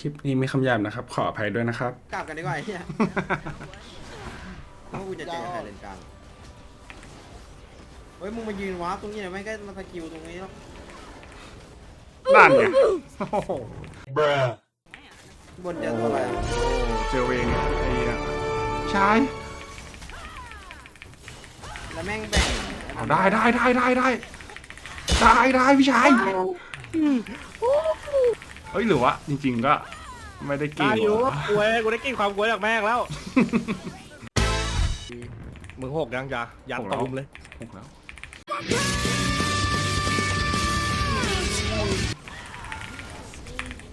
คลิปนี้มีคำหยาบนะครับ ขออภัยด้วยนะครับ กลับกันดีกว่าไอ้เหี้ยเพราะกูจะเจอใครเลนกลางเฮ้ยมึงมายืนวาร์ปตรงนี้หน่อยไม่ก็มาสกิลตรงนี้หรอกนั่นไงโอ้โหบนเจอตัวอะไรอะเจอเวงไอ้เหี้ยชายแล้วแม่งแบ่งเอาได้ได้ได้ได้ได้ได้ได้พี่ชาย เฮ้ยหรือว่าจริง ๆ ก็ไม่ได้เก่ตางยอยู่หรอกวยกูได้กินความกวยจากแม่งแล้ว มึงหกยังจ้ะยัดตูมเลยหกแล้ว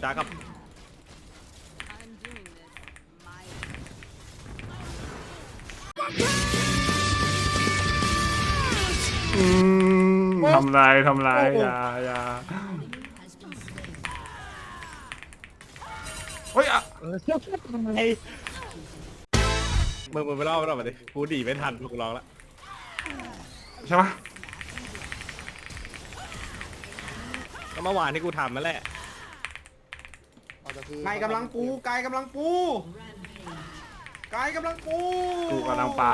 จ้ากับ I'm doing this my อืมทำไรทำไรอย่าอย่า ฮ้ยอะไอ้มึงมึงไปรอบไปรอบมาดิกูดีไม่ทันกูร้องแล้วใช่ปะก็เมื่อวานที่กูทำนั่นแหละไก่กำลังปูไก่กำลังปูไก่กำลังปูกูกำลังไป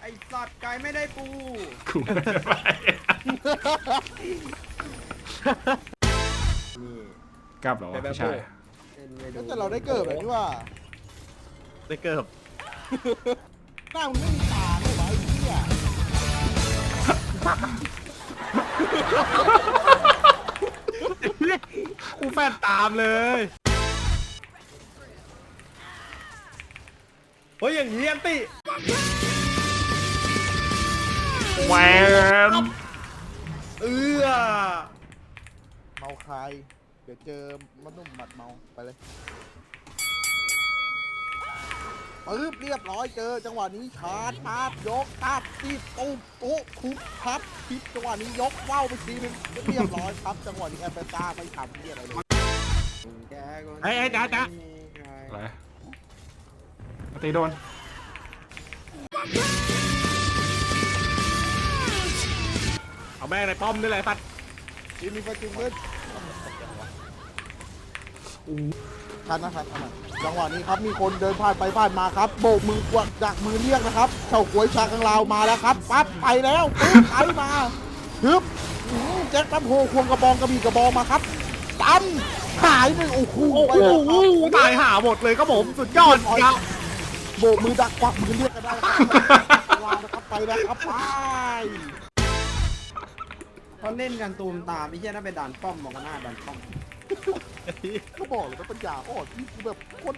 ไอสัตว์ไก่ไม่ได้ปูกูไม่ได้ไปนี่กลับเหรอวะพี่ชายเล่น ไม่ดูก็แต่เราได้เกิดแบบนี้ว่า ได้เกิบหน้ามึงไม่มีตาเลยวะไอ้เหี้ยกูแฟนตามเลยเฮ้ยอย่างนี้อันติแหวนเอื้อเมาคาย เดี๋ยวเจอมันนุ่มหมัดเมาไปเลยปึ๊บเรียบร้อยเจอ จังหวะนี้ชาร์จชาร์จยกทับตีตุ้มโต๊ะคุบทับทิปจังหวะนี้ยกว่าวไปทีนึงเรียบร้อยครับจังหวะนี้แอปเปิลตาไม่ทำเหี้ยอะไรเลยแกก็ไอ้ไอ้จ้าจ้าอะไรตีโดน เอาแม่งในป้อมนี่แหละสัตว์ทีมีไฟจุงเล่น ทันนะทันทันนะจังหวะนี้ครับมีคนเดินผ่านไปผ่านมาครับ โบกมือกวักจากมือเรียกนะครับเฉาก้วยชากังลาวมาแล้วครับปั๊บไปแล้วปึ๊บไปมาฮึบอื้อแจ็คตับโฮควงกระบองกระบี่กระบองมาครับตั้มหายหนึ่งโอ้โหโอ้ไปโหแล้วครับตายหาหมดเลยครับผมสุดยอดครับ โบกมือดักควักมือเรียกกันได้ครับวางนะครับไปแล้วครับไปเขาเล่นกันตูมตามไอ้เหี้ยน่าไปด่านป้อมมองกันหน้าด่านป้อม ก็บอกเลยว่าปัญญาอ่อนที่คือแบบคน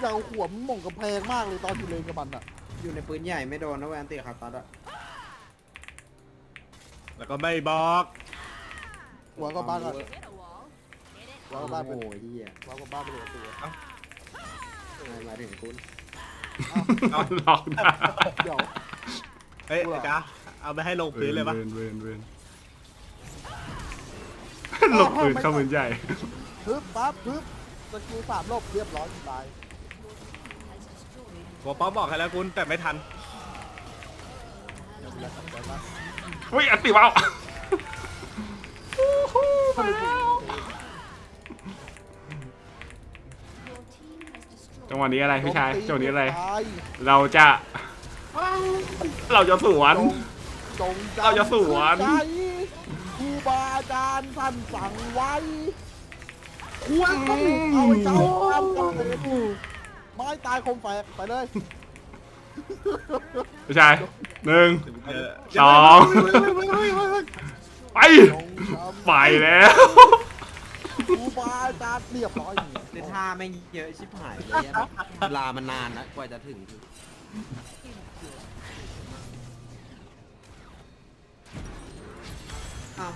อยากเอาหัวมันหม่งกำแพงมากเลยตอนอยู่เลนกับมันอะอยู่ในปืนใหญ่ไม่โดนนะเว้ยอันติคาตัดอะแล้วก็ไม่บอก หัวก็บ้านก่อน hit a wall. Hit it. หัวก็บ้านไปโอ้ยเหี้ยหัวก็บ้านไปเลยตัวอะไรมาถึงคุณหลอกได้เดี๋ยว เฮ้ยไอ้จ้าเอาไปให้ลงพื้นเลยปะเวนเวนเวนหลบปืนเข้ามือใหญ่ พึบปั๊บพึบสกิลสามรอบเรียบร้อยตายหัวป้อมบอกให้แล้วคุณแต่ไม่ทันอย่าไปรักใจมากเฮ้ยอันติวาวจังหวะนี้อะไรพี่ชายจังหวะนี้อะไร ตายเราจะ เราจะสวน จงจำเราจะสวน ใจครูบาอาจารย์ท่านสั่งไว้ ควรต้องเอาเจ้าทำกับเป็นไม้ตายคมแฝกไปเลยพี่ใชายหนึ่งสองไปไปแล้วครูบาอาจารย์เรียบร้อยในท่าแม่งเยอะชิบหายเลยเนี่ยนะเวลามันนานนะกว่าจะถึงอ้าว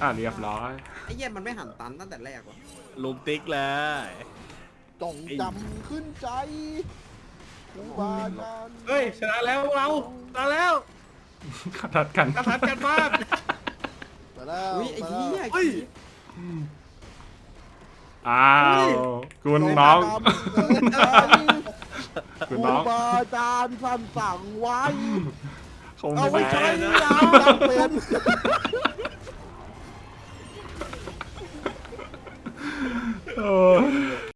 อะเรียบร้อย ไอ้เหี้ยมันไม่หันตันตั้งแต่แรกวะลุมติ๊กเลย จงจำขึ้นใจครูบาอาจารย์เฮ้ย ชนะแล้วเราชนะแล้วขัดทัดกันกระทัดกันมาก ไปแล้วอุ้ยไอ้เหี้ย เฮ้ย อ้าวคุณน้องจงจำขึ้นใจคุคณรูน้องบาอาจารย์ท่านสั่งไว้คงเอาไว้ไม่ใช้ได้ยามจำเป็น โอ้